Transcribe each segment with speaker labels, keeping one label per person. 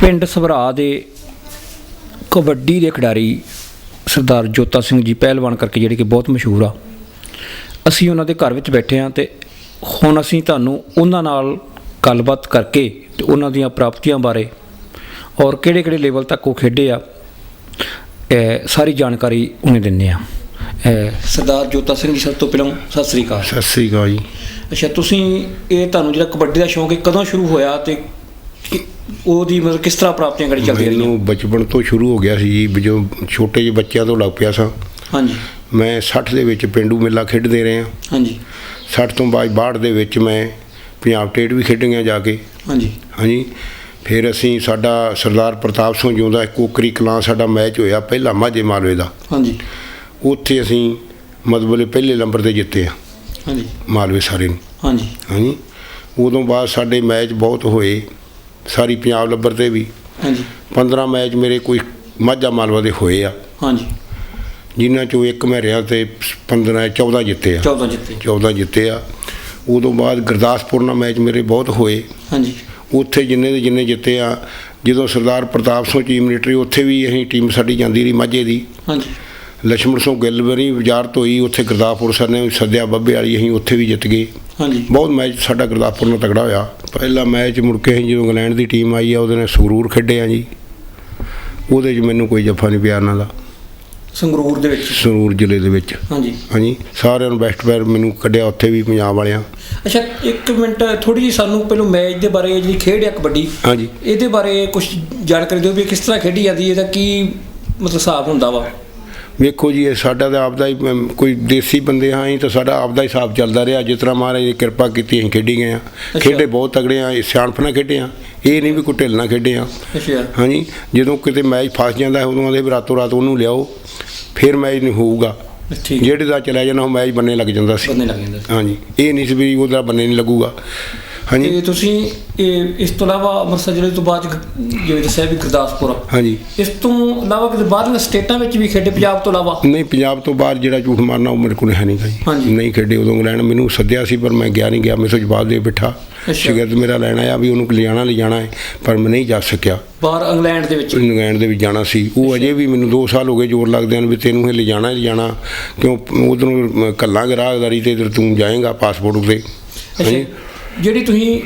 Speaker 1: ਪਿੰਡ ਸਭਰਾ ਦੇ ਕਬੱਡੀ ਦੇ ਖਿਡਾਰੀ ਸਰਦਾਰ ਜੋਤਾ ਸਿੰਘ ਜੀ ਪਹਿਲਵਾਨ ਕਰਕੇ ਜਿਹੜੇ ਕਿ ਬਹੁਤ ਮਸ਼ਹੂਰ ਆ ਅਸੀਂ ਉਹਨਾਂ ਦੇ ਘਰ ਵਿੱਚ ਬੈਠੇ ਹਾਂ ਤੇ ਹੁਣ ਅਸੀਂ ਤੁਹਾਨੂੰ ਉਹਨਾਂ ਨਾਲ ਗੱਲਬਾਤ ਕਰਕੇ ਤੇ ਉਹਨਾਂ ਦੀਆਂ ਪ੍ਰਾਪਤੀਆਂ ਬਾਰੇ ਔਰ ਕਿਹੜੇ-ਕਿਹੜੇ ਲੈਵਲ ਤੱਕ ਉਹ ਖੇਡੇ ਆ ਇਹ ਸਾਰੀ ਜਾਣਕਾਰੀ ਉਹਨੇ ਦਿੰਨੇ ਆ ਇਹ ਸਰਦਾਰ ਜੋਤਾ ਸਿੰਘ ਜੀ ਸਭ ਤੋਂ ਪਹਿਲਾਂ ਸਤਿ ਸ੍ਰੀ ਅਕਾਲ।
Speaker 2: ਸਤਿ ਸ੍ਰੀ ਅਕਾਲ ਜੀ।
Speaker 1: ਅੱਛਾ ਤੁਸੀਂ ਇਹ ਤੁਹਾਨੂੰ ਜਿਹੜਾ ਕਬੱਡੀ ਦਾ ਸ਼ੌਂਕ ਹੈ ਕਦੋਂ ਸ਼ੁਰੂ ਹੋਇਆ ਤੇ ਉਹਦੀ ਮਤਲਬ ਕਿਸ ਤਰ੍ਹਾਂ ਪ੍ਰਾਪਤੀਆਂ ਕਰੀ ਚੱਲਦੀਆਂ ਰਹੀਆਂ?
Speaker 2: ਮੈਨੂੰ ਬਚਪਨ ਤੋਂ ਸ਼ੁਰੂ ਹੋ ਗਿਆ ਸੀ ਜੀ ਵੀ ਜੋ ਛੋਟੇ ਜਿਹੇ ਬੱਚਿਆਂ ਤੋਂ ਲੱਗ ਪਿਆ ਸਾਂ।
Speaker 1: ਹਾਂਜੀ।
Speaker 2: ਮੈਂ 60 ਦੇ ਵਿੱਚ ਪਿੰਡੂ ਮੇਲਾ ਖੇਡਦੇ ਰਹੇ ਹਾਂ।
Speaker 1: ਹਾਂਜੀ।
Speaker 2: 60 ਤੋਂ ਬਾਅਦ 62 ਦੇ ਵਿੱਚ ਮੈਂ ਪੰਜਾਬ ਟੇਟ ਵੀ ਖੇਡੀਆਂ ਜਾ ਕੇ।
Speaker 1: ਹਾਂਜੀ।
Speaker 2: ਹਾਂਜੀ। ਫਿਰ ਅਸੀਂ ਸਾਡਾ ਸਰਦਾਰ ਪ੍ਰਤਾਪ ਸਿੰਘ ਜਿਉਂਦਾ ਕੋਕਰੀ ਕਲਾਂ ਸਾਡਾ ਮੈਚ ਹੋਇਆ ਪਹਿਲਾ ਮਾਝੇ ਮਾਲਵੇ ਦਾ।
Speaker 1: ਹਾਂਜੀ।
Speaker 2: ਉੱਥੇ ਅਸੀਂ ਮਤਲਬ ਪਹਿਲੇ ਨੰਬਰ ਤੇ ਜਿੱਤੇ ਆ
Speaker 1: ਹਾਂਜੀ।
Speaker 2: ਮਾਲਵੇ ਸਾਰੇ ਨੂੰ।
Speaker 1: ਹਾਂਜੀ।
Speaker 2: ਹਾਂਜੀ। ਉਦੋਂ ਬਾਅਦ ਸਾਡੇ ਮੈਚ ਬਹੁਤ ਹੋਏ। ਸਾਰੀ ਪੰਜਾਬ ਲੱਭਰ ਤੇ ਵੀ।
Speaker 1: ਹਾਂਜੀ।
Speaker 2: 15 ਮੈਚ ਮੇਰੇ ਕੋਈ ਮਾਝਾ ਮਾਲਵਾ ਦੇ ਹੋਏ ਆ।
Speaker 1: ਹਾਂਜੀ।
Speaker 2: ਜਿਨ੍ਹਾਂ ਚੋਂ ਇੱਕ ਮੈਂ ਰਿਹਾ ਤੇ 15 14 ਜਿੱਤੇ ਆ।
Speaker 1: 14 ਜਿੱਤੇ।
Speaker 2: 14 ਜਿੱਤੇ ਆ। ਉਦੋਂ ਬਾਅਦ ਗੁਰਦਾਸਪੁਰ ਨਾਲ ਮੈਚ ਮੇਰੇ ਬਹੁਤ ਹੋਏ।
Speaker 1: ਹਾਂਜੀ।
Speaker 2: ਉੱਥੇ ਜਿੰਨੇ ਦੇ ਜਿੰਨੇ ਜਿੱਤੇ ਆ ਜਦੋਂ ਸਰਦਾਰ ਪ੍ਰਤਾਪ ਸਿੰਘ ਚੀਫ ਮਿਲਟਰੀ ਉੱਥੇ ਵੀ ਅਸੀਂ ਟੀਮ ਸਾਡੀ ਜਾਂਦੀ ਰਹੀ ਮਾਝੇ ਦੀ।
Speaker 1: ਹਾਂਜੀ।
Speaker 2: ਲਛਮਣ ਸਿੰਘ ਗਿੱਲ ਵਰੀ ਤੋਂ ਹੀ ਉੱਥੇ ਗੁਰਦਾਸਪੁਰ ਸਰ ਨੇ ਸੱਦਿਆ ਬੱਬੇ ਵਾਲੀ ਅਸੀਂ ਉੱਥੇ ਵੀ ਜਿੱਤ ਗਏ।
Speaker 1: ਹਾਂਜੀ।
Speaker 2: ਬਹੁਤ ਮੈਚ ਸਾਡਾ ਗੁਰਦਾਸਪੁਰ ਨਾਲ ਤਕੜਾ ਹੋਇਆ। ਪਹਿਲਾ ਮੈਚ ਮੁੜ ਕੇ ਅਸੀਂ ਜਦੋਂ ਇੰਗਲੈਂਡ ਦੀ ਟੀਮ ਆਈ ਆ ਉਹਦੇ ਨਾਲ ਸੰਗਰੂਰ ਖੇਡਿਆ ਜੀ। ਉਹਦੇ 'ਚ ਮੈਨੂੰ ਕੋਈ ਜੱਫਾ ਨਹੀਂ ਪਿਆ ਉਹਨਾਂ ਦਾ।
Speaker 1: ਸੰਗਰੂਰ ਦੇ ਵਿੱਚ?
Speaker 2: ਸੰਗਰੂਰ ਜ਼ਿਲ੍ਹੇ ਦੇ ਵਿੱਚ।
Speaker 1: ਹਾਂਜੀ।
Speaker 2: ਹਾਂਜੀ। ਸਾਰਿਆਂ ਨੂੰ ਬੈਸਟ ਪਲੇਅਰ ਮੈਨੂੰ ਕੱਢਿਆ ਉੱਥੇ ਵੀ ਪੰਜਾਬ ਵਾਲਿਆਂ।
Speaker 1: ਅੱਛਾ ਇੱਕ ਮਿੰਟ ਥੋੜੀ ਜੀ ਸਾਨੂੰ ਪਹਿਲਾਂ ਮੈਚ ਦੇ ਬਾਰੇ ਜਿਹੜੀ ਖੇਡ ਆ ਕਬੱਡੀ
Speaker 2: ਹਾਂਜੀ।
Speaker 1: ਇਹਦੇ ਬਾਰੇ ਕੁਝ ਜਾਣਕਾਰੀ ਦਿਓ ਵੀ ਕਿਸ ਤਰ੍ਹਾਂ ਖੇਡੀ ਜਾਂਦੀ ਹੈ ਇਹਦਾ ਕੀ ਮਤਲਬ ਸਾਫ਼ ਹੁੰਦਾ ਵਾ?
Speaker 2: ਵੇਖੋ ਜੀ ਇਹ ਸਾਡਾ ਤਾਂ ਆਪਦਾ ਹੀ ਅਮ, ਕੋਈ ਦੇਸੀ ਬੰਦੇ ਹਾਂ ਅਸੀਂ ਤਾਂ ਸਾਡਾ ਆਪਦਾ ਹੀ ਹਿਸਾਬ ਚੱਲਦਾ ਰਿਹਾ। ਜਿਸ ਤਰ੍ਹਾਂ ਮਹਾਰਾਜ ਦੀ ਕਿਰਪਾ ਕੀਤੀ ਅਸੀਂ ਖੇਡੀ ਗਏ ਆ ਖੇਡੇ ਬਹੁਤ ਤਗੜੇ ਆ ਸਿਆਣਪ ਨਾਲ ਖੇਡੇ ਆ ਇਹ ਨਹੀਂ ਵੀ ਕੋਈ ਢਿੱਲ ਨਾਲ ਖੇਡੇ ਆ
Speaker 1: ਅੱਛਾ।
Speaker 2: ਹਾਂਜੀ ਜਦੋਂ ਕਿਤੇ ਮੈਚ ਫਸ ਜਾਂਦਾ ਹੈ, ਉਦੋਂ ਆਦੇ ਵੀ ਰਾਤੋਂ ਰਾਤ ਉਹਨੂੰ ਲਿਆਓ ਫਿਰ ਮੈਚ ਨਹੀਂ ਹੋਊਗਾ।
Speaker 1: ਠੀਕ
Speaker 2: ਜਿਹੜੇ ਦਾ ਚਲਾ ਜਾਣਾ ਉਹ ਮੈਚ ਬੰਨੇ ਲੱਗ ਜਾਂਦਾ ਸੀ।
Speaker 1: ਬੰਨੇ ਲੱਗ ਜਾਂਦਾ ਸੀ।
Speaker 2: ਹਾਂਜੀ ਇਹ ਨਹੀਂ ਸੀ ਵੀ ਉਹਦਾ ਬੰਨੇ ਨਹੀਂ ਲੱਗੂਗਾ। ਹਾਂਜੀ।
Speaker 1: ਤੇ ਤੁਸੀਂ ਇਹ ਇਸ ਤੋਂ ਇਲਾਵਾ ਅੰਮ੍ਰਿਤਸਰ ਜ਼ਿਲ੍ਹੇ ਤੋਂ ਬਾਅਦ 'ਚ ਜਿਵੇਂ ਦੱਸਿਆ ਵੀ ਗੁਰਦਾਸਪੁਰ।
Speaker 2: ਹਾਂਜੀ।
Speaker 1: ਇਸ ਤੋਂ ਇਲਾਵਾ ਕਿਤੇ ਬਾਹਰਲੀਆਂ ਸਟੇਟਾਂ ਵਿੱਚ ਵੀ ਖੇਡੇ ਪੰਜਾਬ ਤੋਂ ਇਲਾਵਾ?
Speaker 2: ਨਹੀਂ ਪੰਜਾਬ ਤੋਂ ਬਾਹਰ ਜਿਹੜਾ ਝੂਠ ਮਾਰਨਾ ਉਹ ਮੇਰੇ ਕੋਲ ਹੈ ਨਹੀਂ ਗਾ
Speaker 1: ਹਾਂਜੀ।
Speaker 2: ਜੀ ਨਹੀਂ ਖੇਡੇ ਉਦੋਂ ਇੰਗਲੈਂਡ ਮੈਨੂੰ ਸੱਦਿਆ ਸੀ ਪਰ ਮੈਂ ਗਿਆ ਨਹੀਂ ਗਿਆ ਤੋਂ ਜਵਾਬ ਦੇ ਬਿਠਾ।
Speaker 1: ਅੱਛਾ।
Speaker 2: ਸ਼ਿਕਾਇਤ ਮੇਰਾ ਲੈਣ ਆਇਆ ਵੀ ਉਹਨੂੰ ਲਿਜਾਣਾ ਲਿਜਾਣਾ ਹੈ ਪਰ ਮੈਂ ਨਹੀਂ ਜਾ ਸਕਿਆ।
Speaker 1: ਬਾਹਰ ਇੰਗਲੈਂਡ ਦੇ ਵਿੱਚ?
Speaker 2: ਇੰਗਲੈਂਡ ਦੇ ਵਿੱਚ ਜਾਣਾ ਸੀ। ਉਹ ਅਜੇ ਵੀ ਮੈਨੂੰ 2 ਸਾਲ ਹੋ ਗਏ ਜ਼ੋਰ ਲੱਗਦੇ ਹਨ ਵੀ ਤੈਨੂੰ ਇਹ ਲਿਜਾਣਾ ਲਿਜਾਣਾ। ਕਿਉਂ? ਉਧਰੋਂ ਕੱਲਾ ਰਾਹਦਾਰੀ ਤੇ ਇੱਧਰ ਤੂੰ ਜਾਏਗਾ ਪਾਸਪੋਰਟ ਉਤੇ।
Speaker 1: ਅੱਛਾ। ਜਿਹੜੀ ਤੁਸੀਂ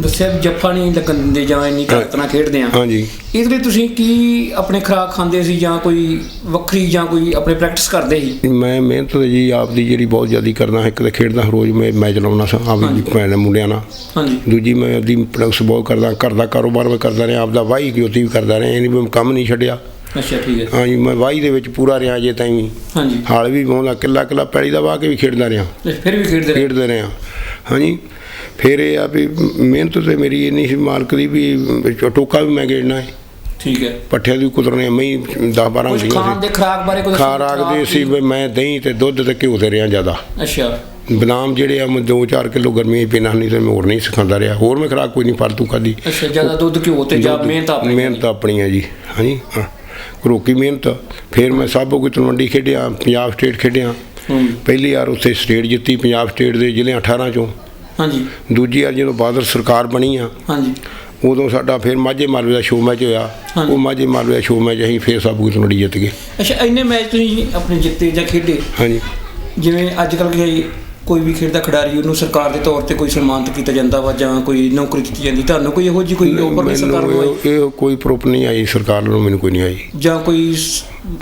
Speaker 1: ਦੱਸਿਆ ਵੀ ਜੱਫਾ ਨਹੀਂ ਲੱਗਣ ਦਿੰਦੇ ਜਾਂ ਇੰਨੀ ਘੱਟ ਨਾਲ ਖੇਡਦੇ ਆ।
Speaker 2: ਹਾਂਜੀ।
Speaker 1: ਇਹਦੇ ਲਈ ਤੁਸੀਂ ਕੀ ਆਪਣੇ ਖੁਰਾਕ ਖਾਂਦੇ ਸੀ ਜਾਂ ਕੋਈ ਵੱਖਰੀ ਜਾਂ ਕੋਈ ਆਪਣੇ ਪ੍ਰੈਕਟਿਸ ਕਰਦੇ ਸੀ?
Speaker 2: ਮੈਂ ਮਿਹਨਤ ਜੀ ਆਪ ਦੀ ਜਿਹੜੀ ਬਹੁਤ ਜ਼ਿਆਦਾ ਕਰਦਾ ਇੱਕ ਤਾਂ ਖੇਡਦਾ ਰੋਜ਼ ਮੈਂ ਮੈਚ ਲਾਉਣਾ ਸਾਂ ਆਪਦੀ ਭੈਣ ਮੁੰਡਿਆਂ ਨਾਲ।
Speaker 1: ਹਾਂਜੀ।
Speaker 2: ਦੂਜੀ ਮੈਂ ਆਪਦੀ ਪ੍ਰੋਡਕਟਸ ਬਹੁਤ ਕਰਦਾ ਘਰ ਦਾ ਕਾਰੋਬਾਰ ਮੈਂ ਕਰਦਾ ਰਿਹਾ ਆਪਦਾ ਵਾਹੀ ਜੋਤੀ ਵੀ ਕਰਦਾ ਰਿਹਾ ਇਹ ਨਹੀਂ ਵੀ ਕੰਮ ਨਹੀਂ ਛੱਡਿਆ।
Speaker 1: ਅੱਛਾ ਠੀਕ ਹੈ।
Speaker 2: ਹਾਂਜੀ ਮੈਂ ਵਾਹੀ ਦੇ ਵਿੱਚ ਪੂਰਾ ਰਿਹਾ ਜੇ ਤਾਈਂ ਵੀ।
Speaker 1: ਹਾਂਜੀ।
Speaker 2: ਹਾਲ ਵੀ ਬਹੁੰਦਾ ਕਿੱਲਾ ਕਿੱਲਾ ਪੈਲੀ ਦਾ ਵਾਹ ਕੇ ਵੀ ਖੇਡਦਾ ਰਿਹਾ।
Speaker 1: ਫਿਰ ਵੀ ਖੇਡਦੇ
Speaker 2: ਖੇਡਦੇ ਰਿਹਾ। ਹਾਂਜੀ। ਫਿਰ ਇਹ ਆ ਵੀ ਮਿਹਨਤ ਤੇ ਮੇਰੀ ਇੰਨੀ ਸੀ ਮਾਲਕ ਦੀ ਵੀ ਟੋਕਾ ਵੀ ਮੈਂ ਗੇੜਨਾ ਹੈ
Speaker 1: ਠੀਕ ਹੈ।
Speaker 2: ਪੱਠਿਆਂ ਦੀ ਕੁਤਰਨੇ ਮੈਂ 10 12
Speaker 1: ਕੁਝ
Speaker 2: ਹੁੰਦੀਆਂ
Speaker 1: ਖਾਣ
Speaker 2: ਸੀ।
Speaker 1: ਦੇ ਖੁਰਾਕ ਬਾਰੇ ਕੁਝ
Speaker 2: ਖਾ ਰਾਗਦੇ ਸੀ ਵੀ ਮੈਂ ਦਹੀਂ ਤੇ ਦੁੱਧ ਤੇ ਘਿਓ ਤੇ ਰਿਹਾ ਜ਼ਿਆਦਾ।
Speaker 1: ਅੱਛਾ।
Speaker 2: ਬਦਾਮ ਜਿਹੜੇ ਆ ਮੈਂ 2-4 ਕਿਲੋ ਗਰਮੀ ਪੀਣਾ ਨਹੀਂ ਤੇ ਮੈਂ ਹੋਰ ਨਹੀਂ ਸਿਖਾਉਂਦਾ ਰਿਹਾ। ਹੋਰ ਮੈਂ ਖੁਰਾਕ ਕੋਈ ਨਹੀਂ ਫਾਲਤੂ ਖਾਦੀ
Speaker 1: ਅੱਛਾ ਜ਼ਿਆਦਾ ਦੁੱਧ ਘਿਓ ਤੇ ਜਾਂ ਮਿਹਨਤ ਆਪਣੀ
Speaker 2: ਮਿਹਨਤ ਆਪਣੀ ਹੈ ਜੀ। ਹਾਂਜੀ ਹਾਂ। ਰੋਕੀ ਮਿਹਨਤ। ਫਿਰ ਮੈਂ ਸਾਬੋ ਕੋਈ ਤਲਵੰਡੀ ਖੇਡਿਆ ਪੰਜਾਬ ਸਟੇਟ ਖੇਡਿਆ। ਪਹਿਲੀ ਵਾਰ ਉੱਥੇ ਸਟੇਟ ਜਿੱਤੀ ਪੰਜਾਬ ਸਟੇਟ ਦੇ ਜ਼ਿਲ੍ਹੇ 18 ਚੋਂ।
Speaker 1: ਹਾਂਜੀ।
Speaker 2: ਦੂਜੀ ਵਾਰ ਜਦੋਂ ਬਾਦਲ ਸਰਕਾਰ ਬਣੀ ਆ
Speaker 1: ਹਾਂਜੀ।
Speaker 2: ਉਦੋਂ ਸਾਡਾ ਫਿਰ ਮਾਝੇ ਮਾਲਵੇ ਦਾ ਸ਼ੋਅ ਮੈਚ ਹੋਇਆ। ਉਹ ਮਾਝੇ ਮਾਲਵੇ ਦਾ ਸ਼ੋਅ ਮੈਚ ਅਸੀਂ ਫਿਰ ਸਾਬੋ ਕੋਈ ਤਲਵੰਡੀ ਜਿੱਤ ਗਏ।
Speaker 1: ਅੱਛਾ ਇੰਨੇ ਮੈਚ ਤੁਸੀਂ ਆਪਣੇ ਜਿੱਤੇ ਜਾਂ ਖੇਡੇ?
Speaker 2: ਹਾਂਜੀ।
Speaker 1: ਜਿਵੇਂ ਅੱਜ ਕੱਲ੍ਹ ਕੋਈ ਵੀ ਖੇਡਦਾ ਖਿਡਾਰੀ ਉਹਨੂੰ ਸਰਕਾਰ ਦੇ ਤੌਰ ਤੇ ਕੋਈ ਸਨਮਾਨਿਤ ਕੀਤਾ ਜਾਂਦਾ ਵਾ ਜਾਂ ਕੋਈ ਨੌਕਰੀ ਦਿੱਤੀ ਜਾਂਦੀ ਤੁਹਾਨੂੰ ਕੋਈ ਇਹੋ ਜਿਹੀ ਕੋਈ ਓਵਰ ਦੀ ਸਰਕਾਰ
Speaker 2: ਮੈਨੂੰ
Speaker 1: ਨੂੰ
Speaker 2: ਇਹ- ਇਹ ਕੋਈ ਪ੍ਰੋਪ ਨਹੀਂ ਆਈ ਸਰਕਾਰ ਵੱਲੋਂ ਮੈਨੂੰ ਕੋਈ ਨਹੀਂ ਆਈ।
Speaker 1: ਜਾਂ ਕੋਈ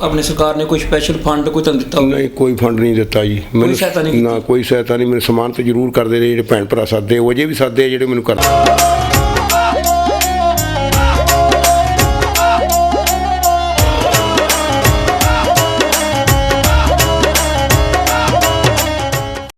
Speaker 1: ਆਪਣੇ ਸਰਕਾਰ ਨੇ ਕੋਈ ਸਪੈਸ਼ਲ ਫੰਡ ਕੋਈ ਤੁਹਾਨੂੰ ਦਿੱਤਾ ਹੋਵੇ?
Speaker 2: ਨਹੀਂ ਕੋਈ ਫੰਡ ਨਹੀਂ ਦਿੱਤਾ ਜੀ।
Speaker 1: ਨਹੀਂ
Speaker 2: ਨਾ ਕੋਈ ਸਹਾਇਤਾ ਨਹੀਂ ਮੈਨੂੰ ਸਮਾਨ ਤਾਂ ਜ਼ਰੂਰ ਕਰਦੇ ਰਹੇ ਜਿਹੜੇ ਭੈਣ ਭਰਾ ਸਾਦੇ ਉਹ ਅਜੇ ਵੀ ਸਾਦੇ ਜਿਹੜੇ ਮੈਨੂੰ ਕਰਦੇ।